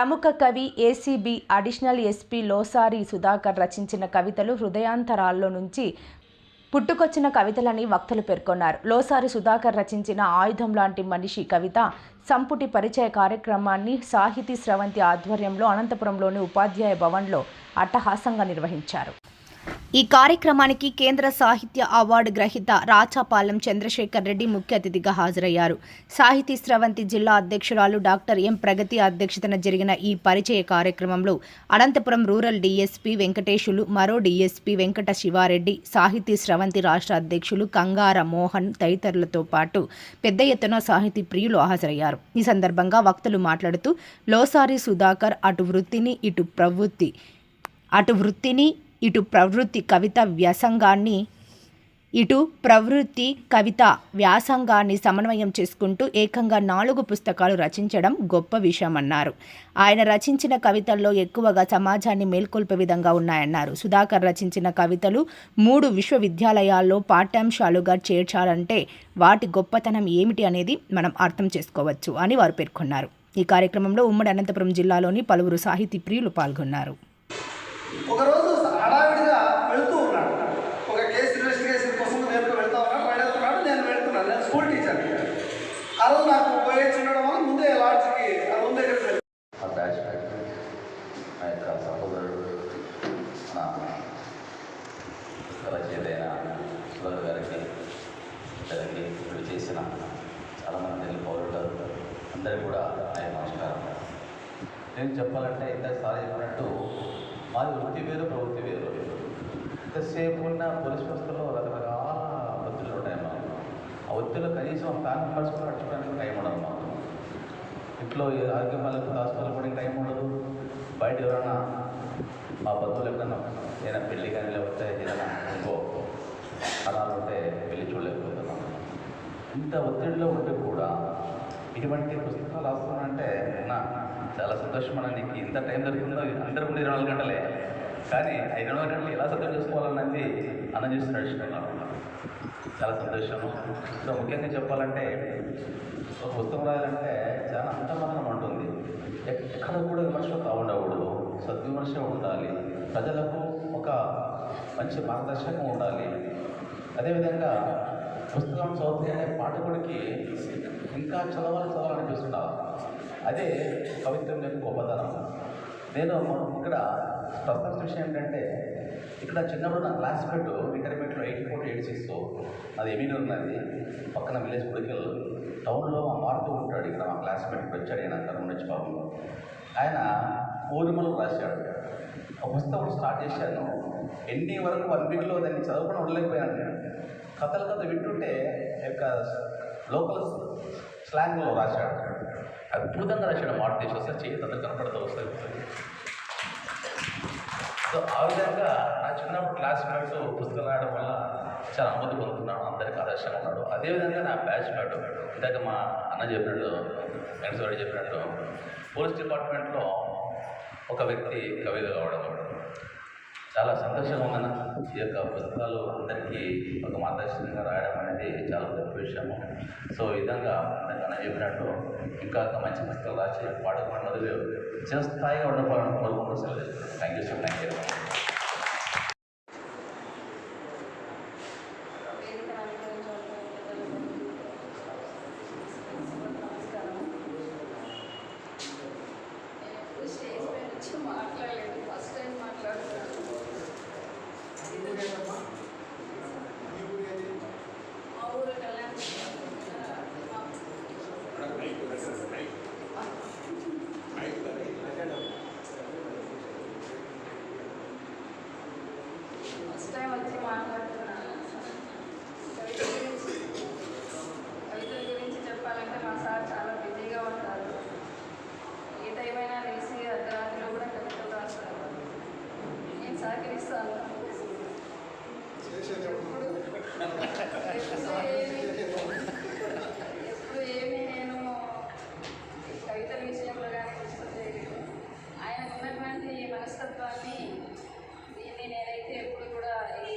ప్రముఖ కవి ACB additional SP Losari Sudhakar రచించిన కవితలు హృదయాంతరాల్లో నుంచి పుట్టుకొచ్చిన కవితలని వక్తలు పేర్కొన్నారు. లోసారి సుధాకర్ రచించిన ఆయుధం లాంటి మనిషి కవిత సంపుటి పరిచయ కార్యక్రమాన్ని సాహితీ స్రవంతి ఆధ్వర్యంలో అనంతపురంలోని ఉపాధ్యాయ భవన్లో అట్టహాసంగా నిర్వహించారు. ఈ కార్యక్రమానికి కేంద్ర సాహిత్య అవార్డు గ్రహీత రాచాపాలెం చంద్రశేఖర్ రెడ్డి ముఖ్య అతిథిగా హాజరయ్యారు. సాహితీ స్రవంతి జిల్లా అధ్యక్షురాలు డాక్టర్ ఎం ప్రగతి అధ్యక్షతన జరిగిన ఈ పరిచయ కార్యక్రమంలో అనంతపురం రూరల్ డీఎస్పీ వెంకటేశులు మరో డీఎస్పీ వెంకట శివారెడ్డి సాహితీ స్రవంతి రాష్ట్ర అధ్యక్షులు కంగార మోహన్ తదితరులతో పాటు పెద్ద ఎత్తున సాహితీ ప్రియులు హాజరయ్యారు. ఈ సందర్భంగా వక్తలు మాట్లాడుతూ లోసారి సుధాకర్ అటు వృత్తిని ఇటు ప్రవృత్తి అటు వృత్తిని ఇటు ప్రవృత్తి కవిత వ్యాసంగాన్ని ఇటు ప్రవృత్తి కవిత వ్యాసంగాన్ని సమన్వయం చేసుకుంటూ ఏకంగా నాలుగు పుస్తకాలు రచించడం గొప్ప విషయమన్నారు. ఆయన రచించిన కవితల్లో ఎక్కువగా సమాజాన్ని మేల్కొల్పే విధంగా ఉన్నాయన్నారు. సుధాకర్ రచించిన కవితలు మూడు విశ్వవిద్యాలయాల్లో పాఠ్యాంశాలుగా చేర్చాలంటే వాటి గొప్పతనం ఏమిటి అనేది మనం అర్థం చేసుకోవచ్చు అని వారు పేర్కొన్నారు. ఈ కార్యక్రమంలో ఉమ్మడి అనంతపురం జిల్లాలోని పలువురు సాహితీ ప్రియులు పాల్గొన్నారు ఒకరోజు హడావిడిగా వెళ్తూ ఉన్నాడు ఒక కేసు ఇన్వెస్టిగేషన్ కోసం నేను వెళ్తా ఉన్నాడు వాడు వెళ్తున్నాడు నేను వెళ్తున్నాను నేను స్కూల్ టీచర్ ఆ రోజు నాకు పోయేసి ఉండడం వల్ల ముందే లాడ్జ్కి ఆ రూమ్ దగ్గరికి వెళ్ళి ఆ బ్యాచ్ నా యొక్క సహోదరుడు నా రచయితైన సుధర్ గారికి ఇద్దరికి ఇప్పుడు చేసిన చాలామంది తెలుగు పౌరులు అందరూ కూడా ఆయన నమస్కారం. నేను చెప్పాలంటే ఇంతసారి చెప్పినట్టు మాది వృత్తి వేరు ప్రవృత్తి వేరు. ఇంతసేపు ఉన్న పోలీస్ వ్యవస్థలో రకరకాల వృత్తులు ఉంటాయి మాకు. ఆ వృత్తిలో కనీసం ఫ్యాన్ పర్సుకుని నడుచుకోవడానికి టైం ఉండదు మాకు. ఇంట్లో ఏ ఆరోగ్యమాలకు హాస్పిటల్ కూడా టైం ఉండదు. బయట ఎవరైనా మా బంధువులు ఎక్కడన్నా ఏదైనా పెళ్ళి కానీ లేకపోతే ఏదైనా ఇంకో అలా ఉంటే పెళ్ళి చూడలేదు ఇంత ఒత్తిడిలో ఉంటే కూడా ఇటువంటి పుస్తకాలు రాస్తున్నానంటే నా చాలా సంతోషం నీకు ఇంత టైం దొరికిందో అందరూ కూడా ఇరవై నాలుగు గంటలే. కానీ ఆ ఇరవై నాలుగు గంటలు ఎలా సత్యం చేసుకోవాలన్నది అన్న చేసి నడుచుకున్నాను చాలా సంతోషం సో ముఖ్యంగా చెప్పాలంటే ఒక పుస్తకం రాయాలంటే చాలా అంతమందనం ఉంటుంది. ఎక్కడ కూడా విమర్శ ఉండకూడదు సద్విమర్శ ఉండాలి. ప్రజలకు ఒక మంచి మార్గదర్శకం ఉండాలి. అదేవిధంగా పుస్తకం చదువుతూనే పాఠకుడికి ఇంకా చదవాలి చదవాలని చదవాలనిపిస్తున్నారు అదే కవిత్వం యొక్క గొప్పతనం. నేను ఇక్కడ ప్రస్తుత విషయం ఏంటంటే ఇక్కడ చిన్నప్పుడు నా క్లాస్మేట్ ఇంటర్మీడియట్లో ఎయిట్ ఫోర్ ఎయిట్ సిక్స్ అది ఎమీన్ ఉన్నది. పక్కన విలేజ్ గుడికల్ టౌన్లో మా మారుతూ ఉంటాడు. ఇక్కడ మా క్లాస్మేట్ ఇప్పుడు వచ్చాడు ఆయన కరుణ నుంచి బాబు ఆయన ఊరిమలు రాశాడు. ఒక పుస్తకం స్టార్ట్ చేశాను. ఎన్ని వరకు వన్ వీక్లో దాన్ని చదవకుండా ఉండలేకపోయాను నేను. కథలు కథ వింటుంటే యొక్క లోకల్ స్లాంగ్లో రాశాడు. అద్భుతంగా రాశాడు మాట దేశం. వస్తే చేతి అంతా కనపడతా వస్తుంది. సో ఆ విధంగా నా చిన్నప్పుడు క్లాస్మేట్స్ పుస్తకాలు రాయడం వల్ల చాలా అనుమతి పొందుతున్నాను అందరికీ ఆదర్శంగా ఉన్నాడు. అదేవిధంగా నా బ్యాచ్ మేట్ ఇందాక మా అన్న చెప్పినట్టు వెంకటేశ్వర చెప్పినట్టు పోలీస్ డిపార్ట్మెంట్లో ఒక వ్యక్తి కవిత కావడం. చాలా సంతోషంగా ఉందన్న ఈ యొక్క పుస్తకాలు అందరికీ ఒక మార్గదర్శకంగా రాయడం అనేది చాలా గొప్ప విషయము. సో ఈ విధంగా ఇందాక అన్న చెప్పినట్టు ఇంకా ఒక మంచి పుస్తకాలు రాసి పాఠకులు చిరస్థాయిగా ఉండకపోవడం కోరుకుంటూ thank you sir thank you stage పైన వచ్చి మాట్లాడలేదు ఫస్ట్ టైం మాట్లాడుతున్నాను మా ఊరు కళ్యాణ్ ఫస్ట్ టైం వచ్చి మాట్లాడుతున్నాను కవిత గురించి కవితల గురించి చెప్పాలంటే మా సార్ చాలా బిజీగా ఉంటారు ఏ టైం అయినా లేచి అర్ధరాత్రిలో కూడా కవితలు రాస్తారు నేను సహకరిస్తాను ఎప్పుడు ఎప్పుడు ఏమి ఎప్పుడు ఏమి నేను కవితల విషయంలో కానీ కృషి చేయలేదు ఆయన ఉన్నటువంటి ఈ మనస్తత్వాన్ని దీన్ని నేనైతే ఎప్పుడు కూడా ఈ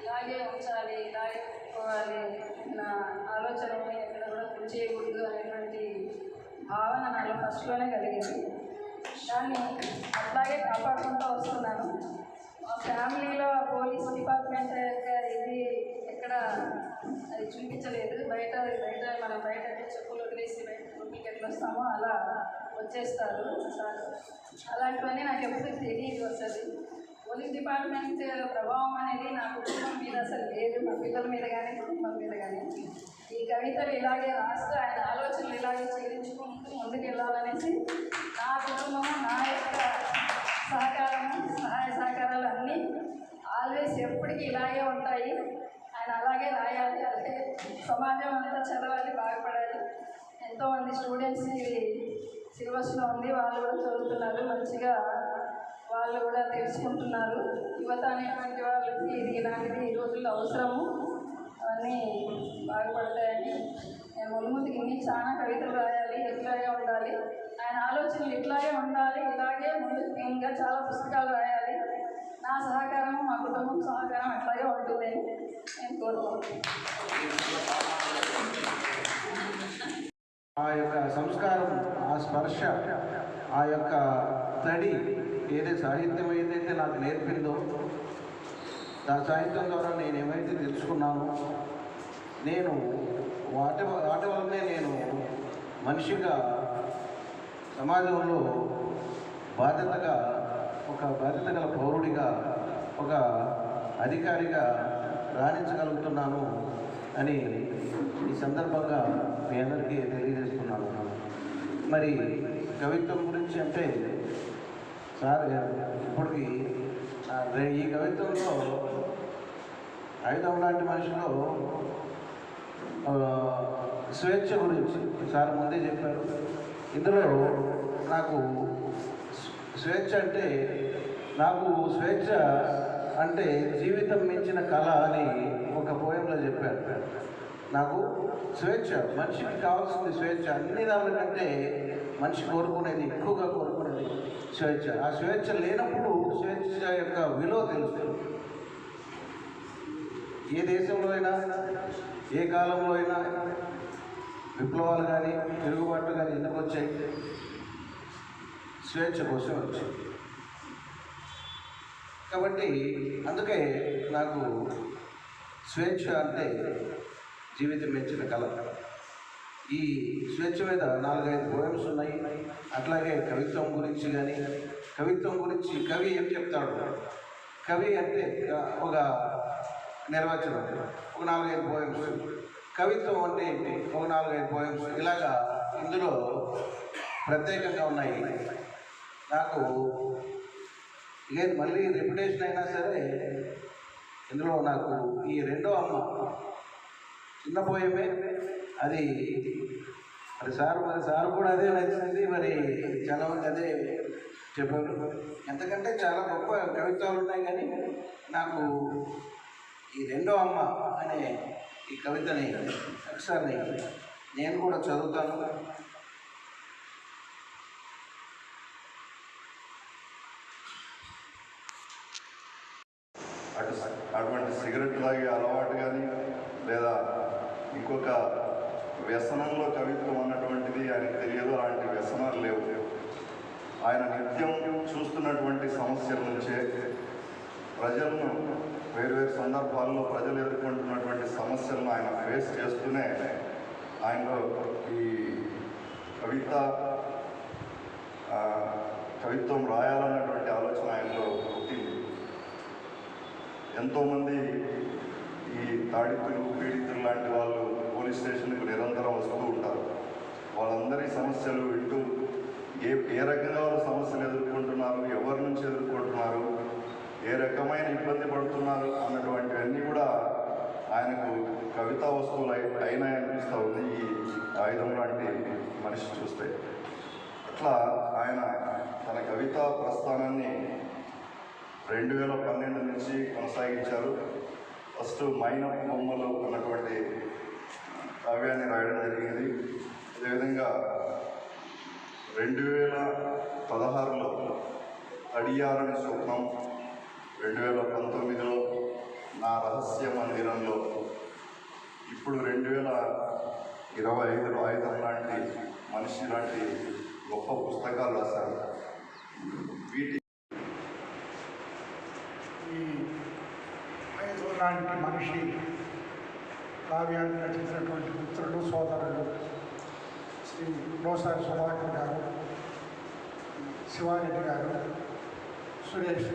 ఇలాగే ఉంచాలి ఇలాగే పెట్టుకోవాలి నా ఆలోచనని ఎక్కడ కూడా కృషి చేయకూడదు అనేటువంటి భావన నాలో ఫస్ట్లోనే కలిగింది. దాన్ని అట్లాగే కాపాడుకుంటూ వస్తున్నాను. మా ఫ్యామిలీలో పోలీస్ డిపార్ట్మెంట్ యొక్క ఇది ఎక్కడ అది చూపించలేదు. బయట బయట మనం బయట చెప్పులు వదిలేసి బయట రూమ్కి ఎట్లా వస్తామో అలా వచ్చేస్తారు. సార్ అలాంటివన్నీ నాకు ఎప్పుడు తెలియదు అసలు. పోలీస్ డిపార్ట్మెంట్ ప్రభావం అనేది నా కుటుంబం మీద అసలు లేదు. మా పిల్లల మీద కానీ కుటుంబం మీద కానీ ఈ కవితలు ఇలాగే రాస్తూ ఆయన ఆలోచనలు ఇలాగే చేయించుకుంటూ ముందుకు వెళ్ళాలనేసి నా కుటుంబము నా యొక్క సహకారము సహాయ సహకారాలు అన్నీ ఆల్వేస్ ఎప్పటికీ ఇలాగే ఉంటాయి. ఆయన అలాగే రాయాలి. అంటే సమాజం అంతా చదవాలి బాగుపడాలి. ఎంతోమంది స్టూడెంట్స్ ఇది సిలబస్లో ఉంది వాళ్ళు కూడా చదువుతున్నారు. మంచిగా వాళ్ళు కూడా తెలుసుకుంటున్నారు. యువత అనేటువంటి వాళ్ళకి ఇది ఇలాంటిది ఈ రోజుల్లో అవసరము. అవన్నీ బాగుపడతాయని నేను ముందు ఇన్ని చాలా కవితలు రాయాలి ఇట్లాగే ఉండాలి. ఆయన ఆలోచనలు ఇట్లాగే ఉండాలి ఇలాగే ముందుకు ఇంకా చాలా పుస్తకాలు రాయాలి. నా సహకారం మా కుటుంబం సహకారం అట్లాగే ఉంటుంది నేను కోరుకుంటున్నాను. ఆ యొక్క సంస్కారం ఆ స్పర్శ ఆ యొక్క తడి ఏదైతే సాహిత్యం ఏదైతే నాకు నేర్పిందో ఆ సాహిత్యం ద్వారా నేను ఏమైతే తెలుసుకున్నానో నేను వాటి వ- వాటి వల్లనే నేను మనిషిగా సమాజంలో బాధ్యతగా ఒక బాధ్యత గల పౌరుడిగా ఒక అధికారిగా రాణించగలుగుతున్నాను అని ఈ సందర్భంగా మీ అందరికీ తెలియజేస్తున్నాను. మరి కవిత్వం గురించి అంటే సార్ ఇప్పటికి ఈ కవిత్వంలో ఐదవ లాంటి మనిషిలో స్వేచ్ఛ గురించి సార్ ముందే చెప్పారు. ఇందులో నాకు స్వేచ్ఛ అంటే నాకు స్వేచ్ఛ అంటే జీవితం మించిన కళ అని ఒక పోయంలో చెప్పారు. నాకు స్వేచ్ఛ మనిషికి కావాల్సింది స్వేచ్ఛ. అన్ని దానికంటే మనిషి కోరుకునేది ఎక్కువగా కోరుకునేది స్వేచ్ఛ. ఆ స్వేచ్ఛ లేనప్పుడు స్వేచ్ఛ యొక్క విలువ తెలుస్తుంది. ఏ దేశంలో అయినా ఏ కాలంలో అయినా విప్లవాలు కానీ తిరుగుబాట్లు కానీ ఎందుకు వచ్చాయి? స్వేచ్ఛ కోసం వచ్చాయి. కాబట్టి అందుకే నాకు స్వేచ్ఛ అంటే జీవితం మెచ్చిన కళ. ఈ స్వేచ్ఛ మీద నాలుగైదు పోయమ్స్ ఉన్నాయి. అట్లాగే కవిత్వం గురించి కానీ కవిత్వం గురించి కవి ఏం చెప్తాడు? కవి అంటే ఒక నిర్వచనం. ఒక నాలుగైదు పోయమ్స్ కవిత్వం అంటే ఏంటి? ఒక నాలుగైదు పోయమ్స్ ఇలాగా ఇందులో ప్రత్యేకంగా ఉన్నాయి. నాకు ఇక మళ్ళీ రెప్యుటేషన్ అయినా సరే ఇందులో నాకు ఈ రెండో అమ్మ చిన్న పోయమే అది మరి సార్ మరి సార్ కూడా అదే నచ్చింది మరి చాలా మంది అదే చెప్పారు. ఎంతకంటే చాలా గొప్ప కవిత్వాలు ఉన్నాయి కానీ నాకు ఈ రెండో అమ్మ అనే ఈ కవితని ఒకసారి నేను కూడా చదువుతాను. అటు అటువంటి సిగరెట్ తాగే అలవాటు కానీ లేదా ఇంకొక వ్యసనంలో కవిత్వం అన్నటువంటిది ఆయనకు తెలియదు అలాంటి వ్యసనాలు లేవు. ఆయన నిత్యం చూస్తున్నటువంటి సమస్యల నుంచే ప్రజలను వేరువేరు సందర్భాల్లో ప్రజలు ఎదుర్కొంటున్నటువంటి సమస్యలను ఆయన ఫేస్ చేస్తూనే ఆయనలో ఈ కవిత కవిత్వం రాయాలన్నటువంటి ఆలోచన ఆయనలో పుట్టింది. ఎంతోమంది ఈ తాడితులు పీడితులు లాంటి వాళ్ళు పోలీస్ స్టేషన్కి నిరంతరం వస్తూ ఉంటారు. వాళ్ళందరి సమస్యలు వింటూ ఏ ఏ రకంగా వాళ్ళ సమస్యలు ఎదుర్కొంటున్నారు ఎవరి నుంచి ఎదుర్కొంటున్నారు ఏ రకమైన ఇబ్బంది పడుతున్నారు అన్నటువంటివన్నీ కూడా ఆయనకు కవితా వస్తువులు అయినా అనిపిస్తూ ఉంది ఈ ఆయుధం లాంటి మనిషి చూస్తే. అట్లా ఆయన తన కవితా ప్రస్థానాన్ని రెండు వేల పన్నెండు నుంచి కొనసాగించారు. ఫస్ట్ మైన బొమ్మలు అన్నటువంటి కావ్యాన్ని రాయడం జరిగింది. అదేవిధంగా రెండు వేల పదహారులో అడియారని స్వప్నం రెండు వేల పంతొమ్మిదిలో నా రహస్య మందిరంలో ఇప్పుడు రెండు వేల ఇరవై ఐదులో ఆయుధం లాంటి మనిషి లాంటి గొప్ప పుస్తకాలు రాశారు. వీటి ఈ ఆయుధం లాంటి మనిషి కావ్యాన్ని నటించినటువంటి మిత్రులు సోదరుడు శ్రీ లోసారి సుధాకర్ గారు శివారెడ్డి గారు సురేష్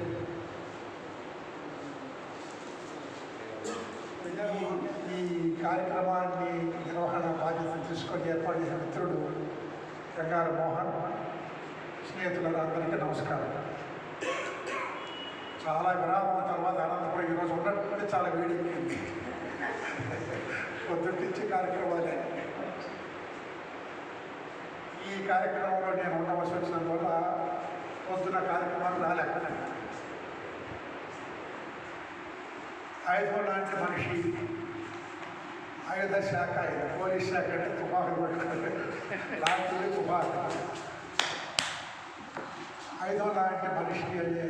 కార్యక్రమాన్ని నిర్వహణ బాధ్యత తీసుకొని ఏర్పాటు చేసిన మిత్రుడు రంగారు మోహన్. స్నేహితులందరికీ నమస్కారం. చాలా విరామం తర్వాత అనంతపురం ఈరోజు ఉన్నటువంటి చాలా వేడి ఎక్కింది కార్యక్రమాలే. ఈ కార్యక్రమంలో నేను ఉండవలసి వచ్చినందువల్ల పొద్దున కార్యక్రమాలు రాలేకపోయాను. ఐదో లాంటి మనిషి ఆయుధ శాఖ ఇది పోలీస్ శాఖ అంటే తుపాకు పట్టుకుంటే లాంటివి తుపాకు ఐదో లాంటి మనిషి అనే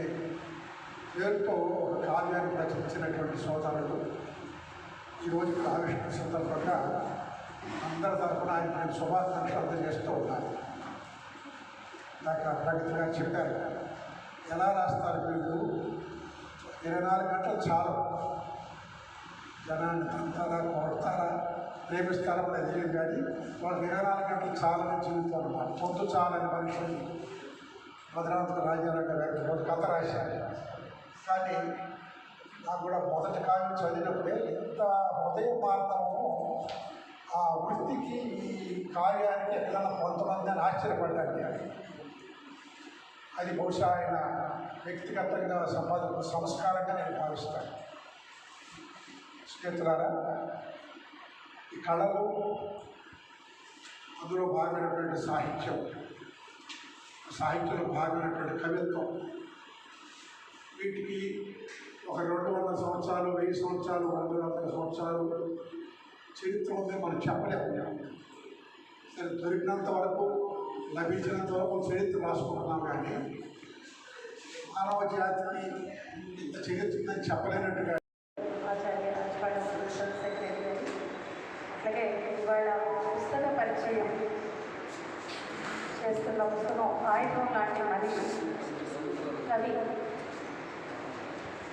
పేరుతో ఒక కావ్యాన్ని ప్రచురించినటువంటి సోదరుడు. ఈరోజు ఆవిష్కరణ సందర్భంగా అందరి తరఫున ఆయన నేను శుభాకాంక్షలు అందజేస్తూ ఉన్నాను. నాకు ప్రగతి గారు చెప్పారు. ఎలా రాస్తారు వీళ్ళు ఇరవై నాలుగు గంటలు చాలు. జనాన్ని అంటారా కొడతారా ప్రేమిస్తారా? కూడా తెలియదు కానీ వాళ్ళకి ఇరవై చాలా చాలని జీవితం అన్నమాట. పొద్దు చాలని మనుషులు భద్రాంతర రాజారావు గారు రోజు కథ రాశారు. కానీ నాకు కూడా మొదటి కాలం చదివినప్పుడే ఎంత హృదయ మార్గము ఆ వృత్తికి ఈ కార్యానికి ఎక్కడైనా కొంతమంది అని ఆశ్చర్యపడ్డాను అది బహుశా ఆయన వ్యక్తిగతంగా సంపాదన సంస్కారంగా నేను భావిస్తాను. స్నేహితులారా ఈ కళలు అందులో భాగమైనటువంటి సాహిత్యం సాహిత్యంలో భాగమైనటువంటి కవిత్వం. వీటికి ఒక రెండు వందల సంవత్సరాలు వెయ్యి సంవత్సరాలు రెండు వందల సంవత్సరాలు చరిత్ర ఉంది మనం చెప్పలేము సరే దొరికినంత వరకు లభించినంత వరకు చరిత్ర రాసుకుంటున్నాం కానీ మానవ జాతికి ఇంత చరిత్ర ఉందని చెప్పలేనట్టుగా ఇవాళ పుస్తక పరిచయం చేస్తున్న పుస్తకం ఆయుధం లాంటి మనిషి కవి.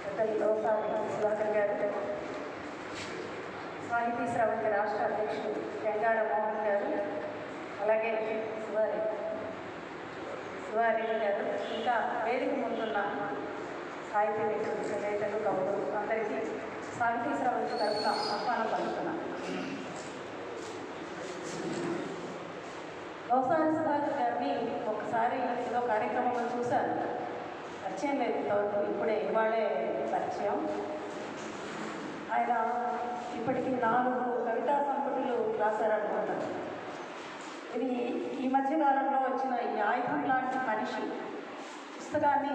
పెద్దలు లోసారి సుధాకర్ గారు. సాహితీ స్రవంతి రాష్ట్ర అధ్యక్షుడు వెంగాడ మోహన్ గారు. అలాగే శివారి శివారెడ్డి గారు. ఇంకా వేదిక ముందున్న సాహితీ వ్యక్తులు రచయితలు కవులు అందరికీ సాహితీ స్రవంతి తరఫున ఆహ్వానం పలుకుతున్నాను. లోసారి సుధాకర్ గారిని ఒకసారి ఏదో కార్యక్రమంలో చూశాను. పరిచయం లేదు. ఇంతవరకు ఇప్పుడే ఇవాళే పరిచయం. ఆయన ఇప్పటికీ నాలుగు కవితా సంపుటులు రాశారనుకుంటాను ఇది ఈ మధ్య కాలంలో వచ్చిన ఈ ఆయుధం లాంటి మనిషి పుస్తకాన్ని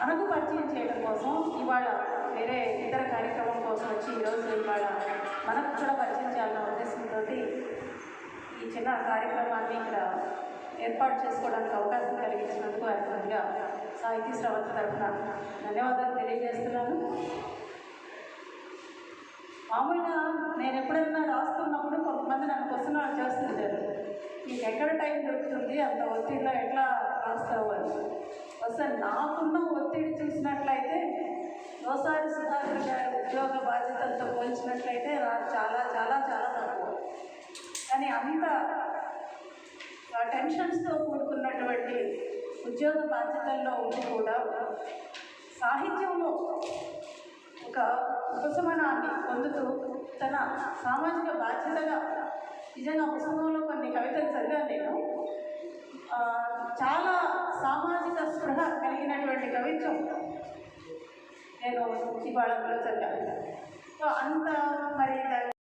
మనకు పరిచయం చేయడం కోసం ఇవాళ వేరే ఇతర కార్యక్రమం కోసం వచ్చి ఈరోజు ఇవాళ మనకు కూడా పరిచయం చేయాలన్న ఉద్దేశంతో ఈ చిన్న కార్యక్రమాన్ని ఇక్కడ ఏర్పాటు చేసుకోవడానికి అవకాశం కలిగించినందుకు అర్థంగా సాహితీ స్రవంతి తరఫున ధన్యవాదాలు తెలియజేస్తున్నాను. మామూలుగా నేను ఎప్పుడైనా రాస్తున్నప్పుడు కొంతమంది నన్ను క్వశ్చన్ చేస్తుంటారు. నీకు ఎక్కడ టైం దొరుకుతుంది? అంత ఒత్తిడిలో ఎట్లా రాస్తావు? అని. అసలు నాకున్న ఒత్తిడి చూసినట్లయితే ఓసారి సుధాకర్ గారి ఉద్యోగ బాధ్యతలతో పోల్చినట్లయితే నాకు చాలా చాలా చాలా తక్కువ. కానీ అంత టెన్షన్స్తో కూడుకున్నటువంటి ఉద్యోగ బాధ్యతల్లో ఉండి కూడా సాహిత్యంలో ఒక ఉపశమనాన్ని పొందుతూ తన సామాజిక బాధ్యతగా నిజంగా పుస్తకంలో కొన్ని కవితలు చదివాను నేను. చాలా సామాజిక స్పృహ కలిగినటువంటి కవిత్వం నేను ఇవాళ చదివాను. సో అంత మరి